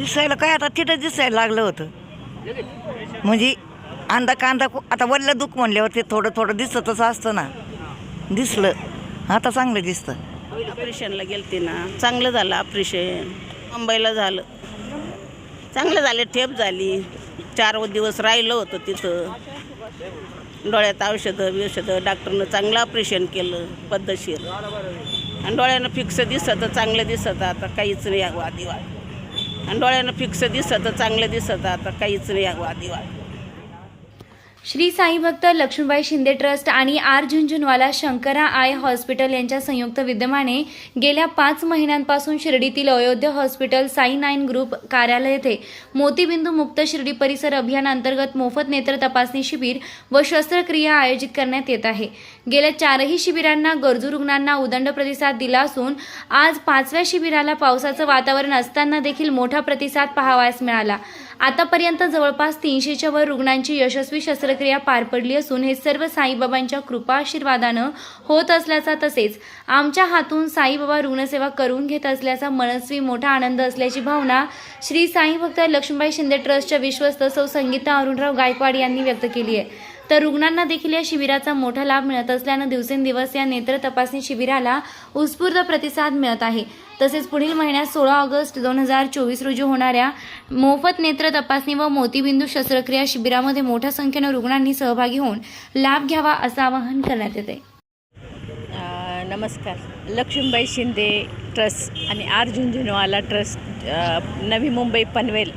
दिसायला काय आता तिथं दिसायला लागलं होतं. म्हणजे अंदा कांदा आता वल्ल दुःख म्हणल्यावर ते थोडं थोडं दिसतच असतं ना. दिसलं. आता चांगलं दिसतं. ऑपरेशनला गेलते ना. चांगलं झालं ऑपरेशन. मुंबईला झालं. चांगलं झालं ठेप झाली. चार दिवस राहिलं होतं तिथं. डोळ्यात औषधं बिषधं डॉक्टरनं चांगलं ऑपरेशन केलं पद्धतशीर. आणि डोळ्यानं फिक्स दिसतं चांगलं दिसतं. आता काहीच नाही वादिवाद आणि डोळ्यानं फिक्स दिसतं चांगलं दिसतं. आता काहीच नाही वादिवाद श्री साई भक्त लक्ष्मीबाई शिंदे ट्रस्ट आणि R Jhunjhunwala Shankara eye hospital यांच्या संयुक्त विद्यमाने गेल्या पाच महिन्यांपासून शिर्डीतील Ayodhya hospital Sai nine group कार्यालय येथे मोतीबिंदू मुक्त शिर्डी परिसर अभियानांतर्गत मोफत नेत्र तपासणी शिबिर व शस्त्रक्रिया आयोजित करण्यात येत आहे. गेल्या चारही शिबिरांना गरजू रुग्णांना उदंड प्रतिसाद दिला असून आज पाचव्या शिबिराला पावसाचं वातावरण असताना देखील मोठा प्रतिसाद पाहावयास मिळाला. आतापर्यंत जवळपास तीनशेच्या वर रुग्णांची यशस्वी शस्त्रक्रिया पार पडली असून हे सर्व साईबाबांच्या कृपा आशीर्वादानं होत असल्याचा तसेच आमच्या हातून साईबाबा रुग्णसेवा करून घेत असल्याचा मनस्वी मोठा आनंद असल्याची भावना श्री साई भक्त लक्ष्मीबाई शिंदे ट्रस्टच्या विश्वस्त सौ संगीता अरुणराव गायकवाड यांनी व्यक्त केली आहे. तर रुग्णांना देखील या शिबिराचा मोठा लाभ मिळत असल्यानं दिवसेंदिवस या नेत्र तपासणी शिबिराला उत्स्फूर्त प्रतिसाद मिळत आहे. तसेच पुढील महिन्यात सोळा ऑगस्ट दोन हजार चोवीस रोजी होणाऱ्या मोफत नेत्र तपासणी व मोतीबिंदू शस्त्रक्रिया शिबिरामध्ये मोठ्या संख्येनं रुग्णांनी सहभागी होऊन लाभ घ्यावा असं आवाहन करण्यात येते नमस्कार. लक्ष्मीबाई शिंदे ट्रस्ट आणि आर झुंझुनवाला ट्रस्ट नवी मुंबई पनवेल.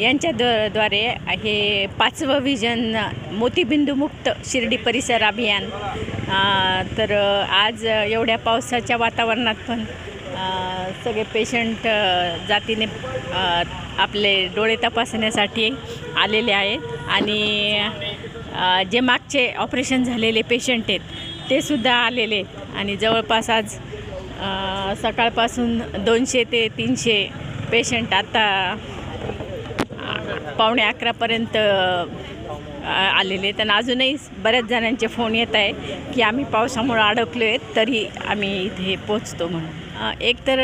यांच्या द द्वारे हे पाचवं विजन मोतीबिंदूमुक्त शिर्डी परिसर अभियान. तर आज एवढ्या पावसाच्या वातावरणात पण सगळे पेशंट जातीने आपले डोळे तपासण्यासाठी आलेले आहेत. आणि जे मागचे ऑपरेशन झालेले पेशंट आहेत ते सुद्धा आलेले आहेत. आणि जवळपास आज सकाळपासून दोनशे ते तीनशे पेशंट आता पावणे अकरापर्यंत आलेले त्यांना अजूनही बऱ्याच जणांचे फोन येत आहे की आम्ही पावसामुळं अडकलो आहेत तरी आम्ही इथे पोचतो म्हणून. एकतर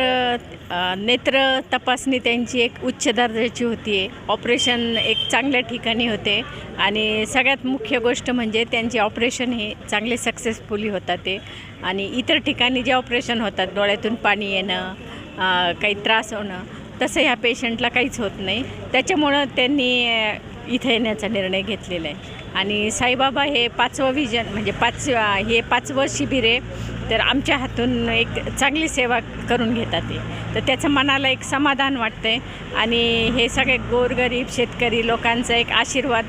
नेत्र तपासणी त्यांची एक उच्च दर्जाची होती आहे ऑपरेशन एक चांगल्या ठिकाणी होते. आणि सगळ्यात मुख्य गोष्ट म्हणजे त्यांचे ऑपरेशन हे चांगले सक्सेसफुली होतात ते आणि इतर ठिकाणी जे ऑपरेशन होतात डोळ्यातून पाणी येणं काही त्रास होणं तसं ह्या पेशंटला काहीच होत नाही. त्याच्यामुळं त्यांनी इथे येण्याचा निर्णय घेतलेला आहे. आणि साईबाबा हे पाचवं विजन म्हणजे पाच हे पाचवं शिबिर आहे. तर आमच्या हातून एक चांगली सेवा करून घेतात ते. तर त्याचं मनाला एक समाधान वाटतं आहे आणि हे सगळे गोरगरीब शेतकरी लोकांचा एक आशीर्वाद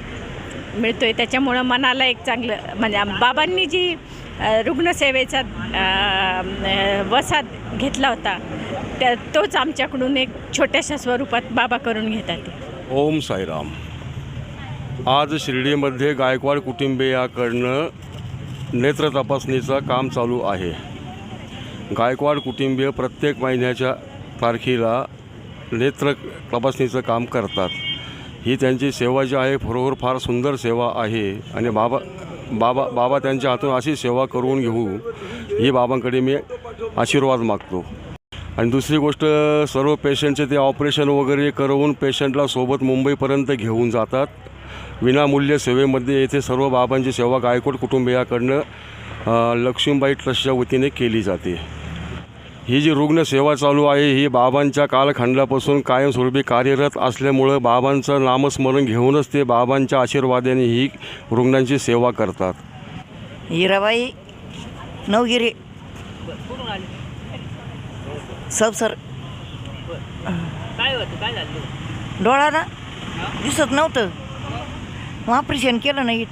मिळतो आहे त्याच्यामुळं मनाला एक चांगलं म्हणजे बाबांनी जी रुग्णसेवेचा वसाद घेतला होता. त्या तोच आमच्याकडून एक छोट्याशा स्वरूपात बाबा करून घेतात. ओम साईराम. आज शिर्डीमध्ये गायकवाड कुटुंबियाकडनं नेत्र तपासणीचं काम चालू आहे. गायकवाड कुटुंबीय प्रत्येक महिन्याच्या तारखेला नेत्र तपासणीचं काम करतात. ही त्यांची सेवा जी आहे खरोखर फार सुंदर सेवा आहे आणि बाबा बाबा बाबा त्यांच्या हातून अशी सेवा करून घेऊ ही बाबांकडे मी आशीर्वाद मागतो. आणि दुसरी गोष्ट सर्व पेशंटचे ते ऑपरेशन वगैरे करवून पेशंटला सोबत मुंबईपर्यंत घेऊन जातात. विनामूल्य सेवेमध्ये येथे सर्व बाबांची सेवा गायकवाड कुटुंबियाकडनं लक्ष्मीबाई ट्रस्टच्या वतीने केली जाते. ही जी रुग्णसेवा चालू आहे ही बाबांच्या कालखंडापासून कायमस्वरूपी कार्यरत असल्यामुळं बाबांचं नामस्मरण घेऊनच ते बाबांच्या आशीर्वादाने ही रुग्णांची सेवा करतात. हिराबाई नवगिरी. सब सर. काय होतं काय झालं डोळा ना दिसत नव्हतं. मग ऑपरेशन केलं नाही.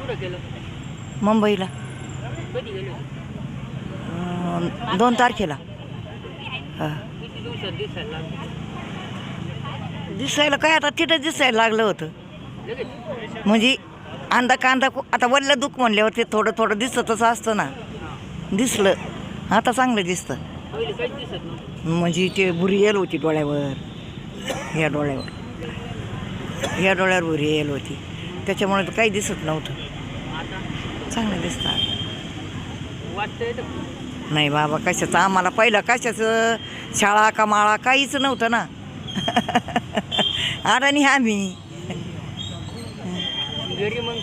कुठं मुंबईला. कधी गेलो अं, दोन तारखेला. हा. किती दिवसात दिसायला दिसायला काय आता तिथं दिसायला लागलं होतं. लगेच म्हणजे अंदा कांदा आता वल्ल दुःख म्हणल्यावर ते थोडं थोडं दिसतच असतं ना. दिसलं. आता चांगलं दिसतं. म्हणजे ते बुरी येल होती डोळ्यावर. ह्या डोळ्यावर. ह्या डोळ्यावर बुरी येल होती. त्याच्यामुळे तर काही दिसत नव्हतं. आता? चांगलं दिसतं नाही बाबा कशाचं? आम्हाला पहिलं कशाचं? शाळा कमाळा काहीच नव्हतं ना. अडाणी आम्ही. घरी मग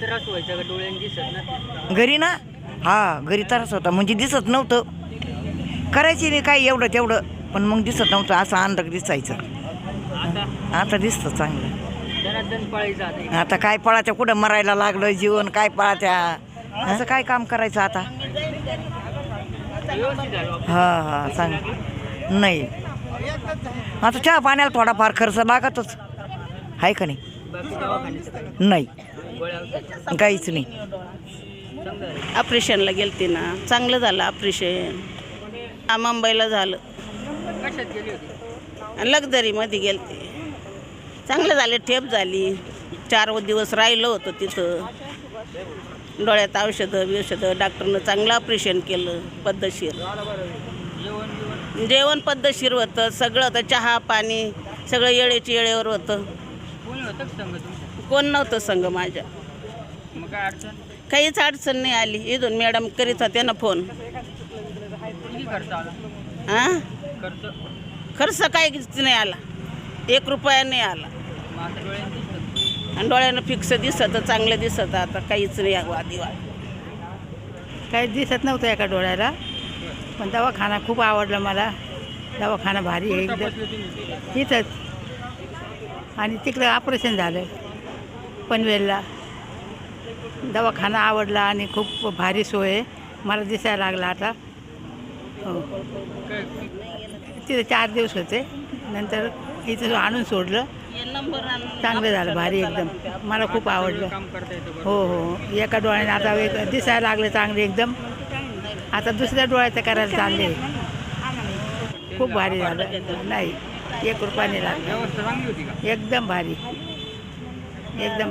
त्रास व्हायचा का? डोळ्यांनी दिसत ना. घरी ना? हा घरी त्रास होता. म्हणजे दिसत नव्हतं. करायची मी काय एवढं तेवढं. पण मग दिसत नव्हतं. असं अंधक दिसायचं. आता? दिसतं चांगलं. आता काय पळाच्या कुठं मरायला लागलं जीवन? काय पळाच्या असं काय काम करायचं आता? हा हा सांग नाही. आता चहा पाण्याला थोडाफार खर्च लागतच. आहे का नाही? नाही. काहीच नाही. ऑपरेशनला गेलते ना. चांगलं झालं ऑपरेशन. हा मुंबईला झालं. लगदरीमध्ये गेली गेलते. चांगलं झालं ठेप झाली. चार दिवस राहिलं होतं तिथं. डोळ्यात औषधं बिषधं डॉक्टरनं चांगलं ऑपरेशन केलं पद्धतशीर. जेवण पद्धतशीर होतं सगळं होतं चहा पाणी सगळं येळेची येळेवर होतं. कोण नव्हतं संघ माझ्या. मग काय अडचण? काहीच अडचण नाही आली. इथून मॅडम करीत होत्या ना फोन किती खर्च आला? हां खर्च? खर्च काहीच नाही आला. एक रुपया नाही आला. मग आता डोळ्यांनी दिसत. आणि डोळ्यानं फिक्स दिसत चांगलं दिसत. आता काहीच नाही वादिवाद काही दिसत नव्हतं एका डोळ्याला. पण दवाखाना खूप आवडला मला. दवाखाना भारी आहे एकदम. तिथंच आणि तिकडं ऑपरेशन झालं. पनवेलला. दवाखाना आवडला आणि खूप भारी सोय आहे मला दिसायला लागला आता. हो. तिथे चार दिवस होते. नंतर इथं आणून सोडलं. चांगलं झालं भारी एकदम. मला खूप आवडलं. हो हो. एका डोळ्याने आता एक दिसायला लागले चांगले एकदम. आता दुसऱ्या डोळ्याचं करायला चालले. खूप भारी झालं. नाही एक रुपयाने लागलं. एकदम भारी. एकदम